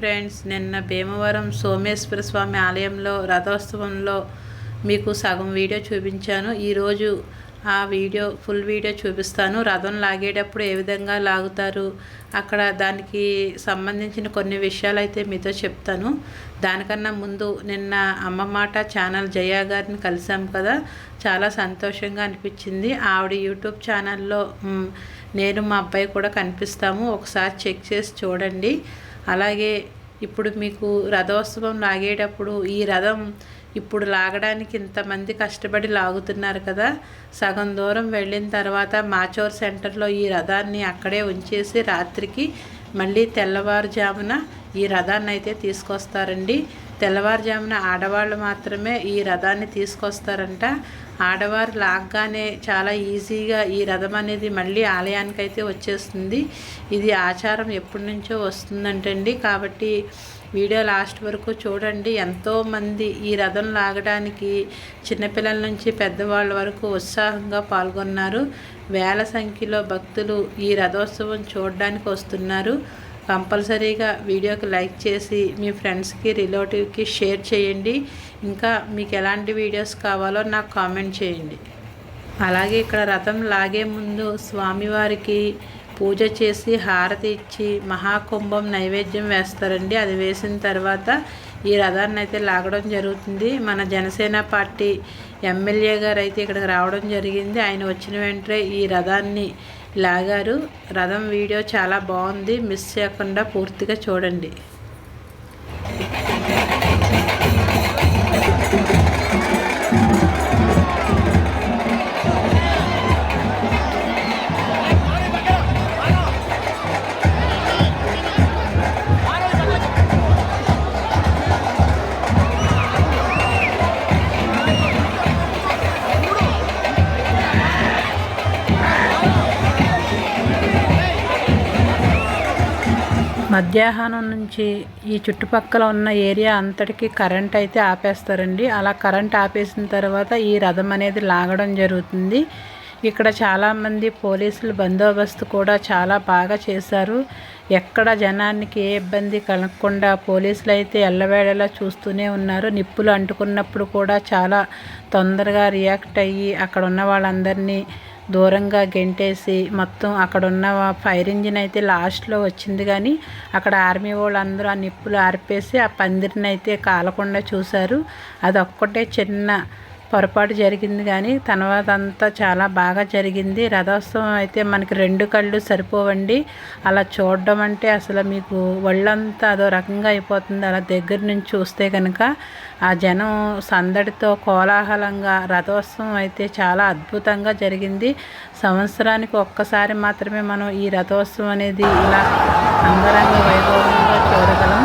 Friends నిన్న భీమవరం సోమేశ్వర స్వామి ఆలయంలో రథోత్సవంలో మీకు సగం వీడియో చూపించాను. ఈరోజు ఆ వీడియో ఫుల్ వీడియో చూపిస్తాను. రథం లాగేటప్పుడు ఏ విధంగా లాగుతారు అక్కడ దానికి సంబంధించిన కొన్ని విషయాలు అయితే మీతో చెప్తాను. దానికన్నా ముందు నిన్న అమ్మ మాట ఛానల్ జయ గారిని కలిసాం కదా చాలా సంతోషంగా అనిపించింది. ఆవిడ యూట్యూబ్ ఛానల్లో నేను మా అబ్బాయి కూడా కనిపిస్తాము. ఒకసారి చెక్ చేసి చూడండి. అలాగే ఇప్పుడు మీకు రథోత్సవం లాగేటప్పుడు ఈ రథం ఇప్పుడు లాగడానికి ఇంతమంది కష్టపడి లాగుతున్నారు కదా సగం దూరం వెళ్ళిన తర్వాత మాచోర్ సెంటర్లో ఈ రథాన్ని అక్కడే ఉంచేసి రాత్రికి మళ్ళీ తెల్లవారుజామున ఈ రథాన్ని అయితే తీసుకొస్తారండి. తెల్లవారుజామున ఆడవాళ్ళు మాత్రమే ఈ రథాన్ని తీసుకొస్తారంట. ఆడవారు లాగ్గానే చాలా ఈజీగా ఈ రథం అనేది మళ్ళీ ఆలయానికి అయితే వచ్చేస్తుంది. ఇది ఆచారం ఎప్పటి నుంచో వస్తుందంటండి. కాబట్టి వీడియో లాస్ట్ వరకు చూడండి. ఎంతోమంది ఈ రథం లాగడానికి చిన్నపిల్లల నుంచి పెద్దవాళ్ళ వరకు ఉత్సాహంగా పాల్గొన్నారు. వేల సంఖ్యలో భక్తులు ఈ రథోత్సవం చూడడానికి వస్తున్నారు. కంపల్సరీగా వీడియోకి లైక్ చేసి మీ ఫ్రెండ్స్కి రిలేటివ్కి షేర్ చేయండి. ఇంకా మీకు ఎలాంటి వీడియోస్ కావాలో నాకు కామెంట్ చేయండి. అలాగే ఇక్కడ రథం లాగే ముందు స్వామివారికి పూజ చేసి హారతి ఇచ్చి మహాకుంభం నైవేద్యం వేస్తారండి. అది వేసిన తర్వాత ఈ రథాన్ని అయితే లాగడం జరుగుతుంది. మన జనసేన పార్టీ ఎమ్మెల్యే గారు అయితే ఇక్కడికి రావడం జరిగింది. ఆయన వచ్చిన వెంటనే ఈ రథాన్ని లాగారు. రథం వీడియో చాలా బాగుంది. మిస్ చేయకుండా పూర్తిగా చూడండి. మధ్యాహ్నం నుంచి ఈ చుట్టుపక్కల ఉన్న ఏరియా అంతటికి కరెంట్ అయితే ఆపేస్తారండి. అలా కరెంట్ ఆపేసిన తర్వాత ఈ రథం అనేది లాగడం జరుగుతుంది. ఇక్కడ చాలామంది పోలీసులు బందోబస్తు కూడా చాలా బాగా చేశారు. ఎక్కడ జనానికి ఏ ఇబ్బంది కలగకుండా పోలీసులు అయితే ఎల్లవేళలా చూస్తూనే ఉన్నారు. నిప్పులు అంటుకున్నప్పుడు కూడా చాలా తొందరగా రియాక్ట్ అయ్యి అక్కడ ఉన్న వాళ్ళందరినీ దూరంగా గెంటేసి మొత్తం అక్కడ ఉన్న ఫైర్ ఇంజిన్ అయితే లాస్ట్లో వచ్చింది కానీ అక్కడ ఆర్మీ వాళ్ళందరూ ఆ నిప్పులు ఆర్పేసి ఆ పందిరిని అయితే కాలకుండా చూశారు. అది చిన్న పొరపాటు జరిగింది కానీ తర్వాత అంతా చాలా బాగా జరిగింది. రథోత్సవం అయితే మనకి రెండు కళ్ళు సరిపోవండి. అలా చూడడం అంటే అసలు మీకు ఒళ్ళంతా అదో రకంగా అయిపోతుంది. అలా దగ్గర నుంచి చూస్తే కనుక ఆ జనం సందడితో కోలాహలంగా రథోత్సవం అయితే చాలా అద్భుతంగా జరిగింది. సంవత్సరానికి ఒక్కసారి మాత్రమే మనం ఈ రథోత్సవం అనేది ఇలా అంగరంగ వైభవంగా చూడగలం.